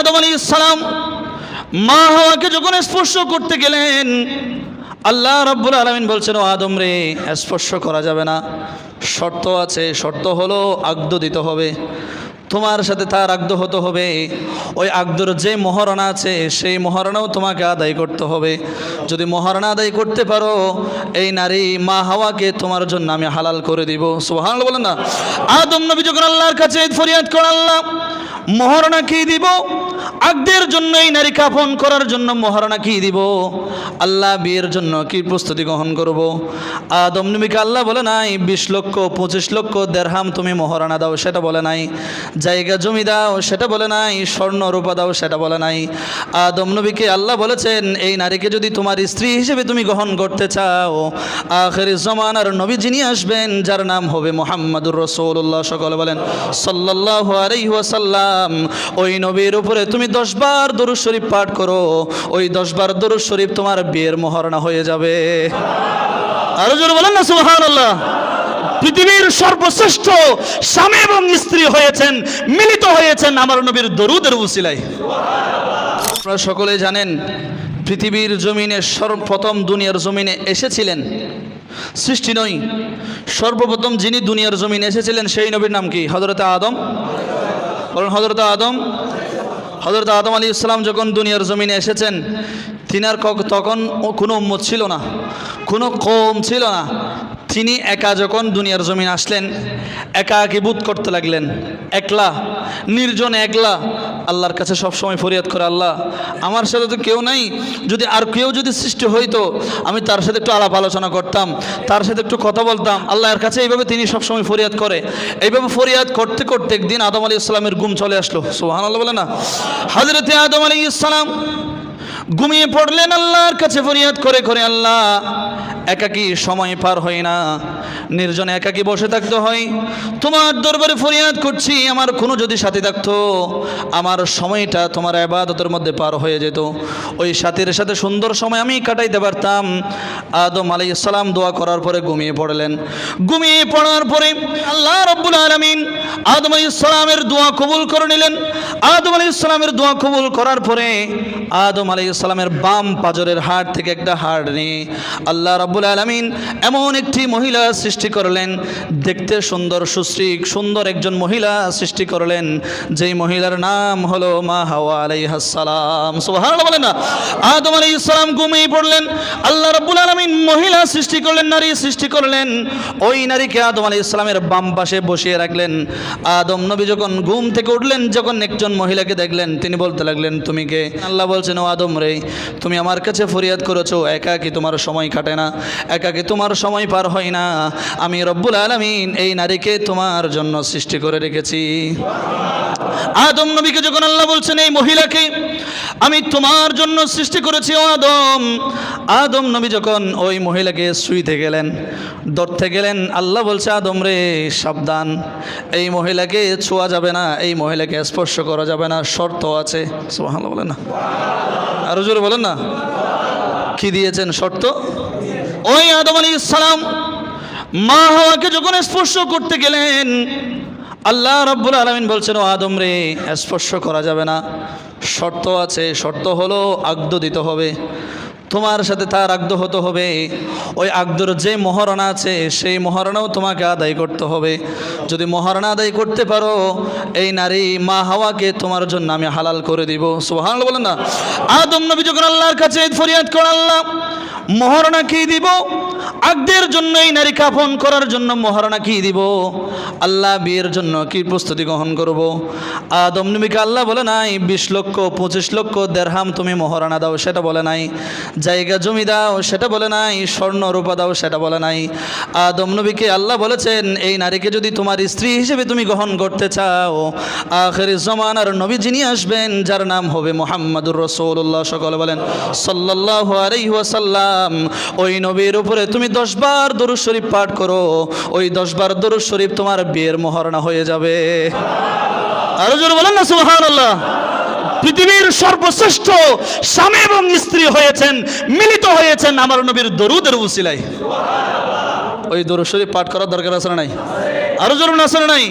আদম আলী ইসলাম মা হাওয়াকে যখন স্পর্শ করতে গেলেন, আল্লাহ রব্বুল আলমিন বলছেন, ও আদম রে, স্পর্শ করা যাবে না। শর্ত আছে, শর্ত হলো আগ্দ দিতে হবে। তোমার সাথে তার আগ্দ হতে হবে। ওই আগদর যে মহারণা আছে, সেই মহারণাও তোমাকে আদায় করতে হবে। যদি মহারণা আদায় করতে পারো, এই নারী মা হাওয়াকে তোমার জন্য আমি হালাল করে দিব। সোহান বলেন না। আদম নবী যখন আল্লাহর কাছে ফরিয়াদ করে আল্লাহ মহারণা কি দিব? আগদের জন্য এই নারী কাফন করার জন্য মহারণা কি দিব? আল্লাহ বিয়ের জন্য কি প্রস্তুতি গ্রহণ করব? আদম আল্লাহ বলে নাই, বিশ লক্ষ, পঁচিশ লক্ষ দেড়হাম তুমি মহারণা দাও, সেটা বলে নাই। জায়গা জমি দাও, সেটা বলে নাই। স্বর্ণ রূপা দাও, সেটা বলে নাই। আদম নবীকে আল্লাহ বলেছেন, এই নারীকে যদি তোমার স্ত্রী হিসেবে তুমি গ্রহণ করতে চাও, আখের জমানার নবী যিনি আসবেন, যার নাম হবে মোহাম্মদুর রসৌল্লাহ সকলে বলেন সাল্লাহ আলাইহাসাল্লাম ওই নবীর উপরে তুমি দশবার দরুদ শরীফ পাঠ করো ওই দশবার দরুদ শরীফ তোমার বিয়ের মহারণা হয়ে যাবে। আরও জোরে বলেন না সুহান আল্লাহ পৃথিবীর সর্বশ্রেষ্ঠ স্বামী এবং স্ত্রী হয়েছেন মিলিত হয়েছেন আমার নবীর দরুদের উসিলাই আপনারা সকলে জানেন পৃথিবীর জমিনে সর্বপ্রথম দুনিয়ার জমিনে এসেছিলেন সৃষ্টি নয় সর্বপ্রথম যিনি দুনিয়ার জমিনে এসেছিলেন সেই নবীর নাম কি? হজরত আদম? বলুন হজরত আদম? হজরত আদম আলী ইসলাম যখন দুনিয়ার জমিনে এসেছেন, তিনার তখন কোনো উম্মত ছিল না, কোনো কম ছিল না। তিনি একা যখন দুনিয়ার জমিন আসলেন, একা বুধ করতে লাগলেন, একলা, নির্জন একলা, আল্লাহর কাছে সবসময় ফরিয়াদ করে, আল্লাহ, আমার সাথে তো কেউ নাই, যদি আর কেউ যদি সৃষ্টি হইতো, আমি তার সাথে একটু আলাপ আলোচনা করতাম, তার সাথে একটু কথা বলতাম আল্লাহর কাছে এইভাবে তিনি সবসময় ফরিয়াদ করে। এইভাবে ফরিয়াদ করতে করতে একদিন আদম আলী ইসলামের গুম চলে আসলো। সোহান আল্লাহ বলে না? হাজরতে আদম আলী ইসলাম ঘুমিয়ে পড়লেন আল্লাহর কাছে ফরিয়াদ করে করে আল্লাহ একাকি সময় পার হয় না। নির্জনে একাকি বসে থাকতে হয়। তোমার দরবারে ফরিয়াদ করছি, আমার কোনো যদি সাথী থাকতো, আমার সময়টা তোমার আবাদতের মধ্যে পার হয়ে যেত। ওই সাথীর সাথে সুন্দর সময় আমি কাটাইতে পারতাম। আদম আলাই সালাম দোয়া করার পরে ঘুমিয়ে পড়লেন। ঘুমিয়ে পড়ার পরে আল্লাহ রব্বুল আলমিন আদম আলী ইসলামের দোয়া কবুল করে নিলেন। আদম আলী ইসলামের দোয়া কবুল করার পরে আদম আলী ইসলামের বাম পাজরের হাড় থেকে একটা হাড় নিয়ে আল্লাহ রাব্বুল আলমিন এমন একটি মহিলা সৃষ্টি করলেন, দেখতে সুন্দর, সুশ্রীক, সুন্দর একজন মহিলা সৃষ্টি করলেন। যেই মহিলার নাম হলো মা হাওয়া আলাইহাসালাম সুবহানাল্লাহ বলেন না। আদম আলী ইসলাম ঘুমিয়ে পড়লেন। আল্লাহ রাব্বুল আলমিন মহিলা সৃষ্টি করলেন, নারী সৃষ্টি করলেন। ওই নারীকে আদম আলী ইসলামের বাম পাশে বসিয়ে রাখলেন। আদম নবী যখন ঘুম থেকে উঠলেন, যখন একজন মহিলাকে দেখলেন, তিনি বলতে লাগলেন, তুমি কে? আল্লাহ বলছেন, ও আদম রে, তুমি আমার কাছে ফরিয়াদ করেছ, একা কি তোমার সময় কাটে না? একা কি তোমার সময় পার হয় না? আমি রব্বুল আলমিন এই নারীকে তোমার জন্য সৃষ্টি করে রেখেছি। আদম নবীকে যখন আল্লাহ বলছেন, এই মহিলাকে আমি তোমার জন্য সৃষ্টি করেছি ও আদম। আদম নবী যখন ওই মহিলাকে শুইতে গেলেন, ধরতে গেলেন, আল্লাহ বলছে, আদম রে, সাবধান। এই মহিলাকে ছোঁয়া যাবে না, এই মহিলাকে স্পর্শ করা যাবে না, শর্ত আছে। সুবহানাল্লাহ বলেন না। আরও জোরে বলেন না। কি দিয়েছেন শর্ত? ওই আদম আলী ইসলাম মা হাওয়াকে যখন স্পর্শ করতে গেলেন, আল্লাহ রব্বুল আলমিন বলছেন, ও আদম রে, স্পর্শ করা যাবে না। শর্ত আছে, শর্ত হলো আগদ দিতে হবে। তোমার সাথে তার আগদ হতে হবে। ওই আগদর যে মহারণা আছে, সেই মহারণাও তোমাকে আদায় করতে হবে। যদি মহারণা আদায় করতে পারো, এই নারী মা হাওয়াকে তোমার জন্য আমি হালাল করে দিব। সোহান বলেন না। আদম নবী যখন আল্লাহর কাছে ফরিয়াদ করে আল্লাহ মহারণা কি দিব? আগদের জন্য এই নারী কাফন করার জন্য মহারণা কি দিব? আল্লাহ বিয়ের জন্য কি প্রস্তুতি গ্রহণ করব? আদম আল্লাহ বলে নাই, বিশ লক্ষ, পঁচিশ লক্ষ দেড়হাম তুমি মহারণা দাও, সেটা বলে নাই। জায়গা জমি দাও, সেটা বলে নাই। স্বর্ণ রূপা দাও, সেটা বলে নাই। আদম নবীকে আল্লাহ বলেছেন, এই নারীকে যদি তোমার স্ত্রী হিসেবে তুমি গ্রহণ করতে চাও, আখের জমানার নবী যিনি আসবেন, যার নাম হবে মোহাম্মদুর রসৌল্লাহ সকলে বলেন সাল্লাহ আলাইহাসাল্লাম ওই নবীর উপরে তুমি দশবার দরুদ শরীফ পাঠ করো, ওই দশবার দরুদ শরীফ তোমার বিয়ের মহারণা হয়ে যাবে। আরও জোরে বলেন না সুহান পৃথিবীর সর্বশ্রেষ্ঠ স্বামী এবং স্ত্রী হয়েছেন, মিলিত হয়েছেন আমার নবীর দরুদের উসিলাই ওই দরুদ শরীফ পাঠ করার দরকার আছে না নাই? আরও জরুর আছে না নাই?